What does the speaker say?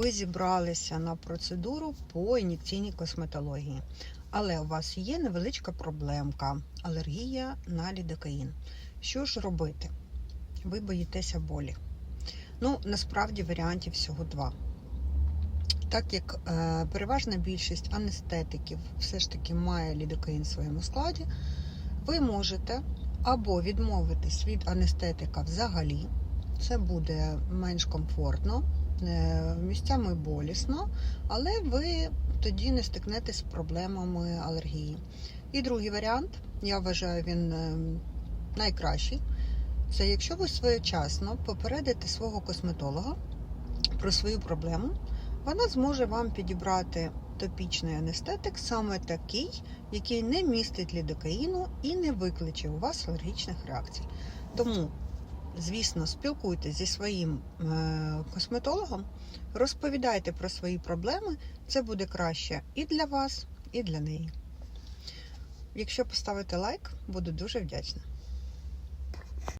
ви зібралися на процедуру по ін'єкційній косметології, але у вас є невеличка проблемка алергія на лідокаїн. Що ж робити? Ви боїтеся болі. Ну, насправді варіантів всього два. Так як е, переважна більшість анестетиків все ж таки має лідокаїн в своєму складі, ви можете або відмовитись від анестетика взагалі, це буде менш комфортно, місцями болісно, але ви тоді не стикнетесь з проблемами алергії. І другий варіант, я вважаю, він е, найкращий. Це якщо ви своєчасно попередите свого косметолога про свою проблему, вона зможе вам підібрати топічний анестетик, саме такий, який не містить лідокаїну і не викличе у вас алергічних реакцій. Тому, звісно, спілкуйтесь зі своїм е, косметологом, розповідайте про свої проблеми, це буде краще і для вас, і для неї. Якщо поставите лайк, буду дуже вдячна.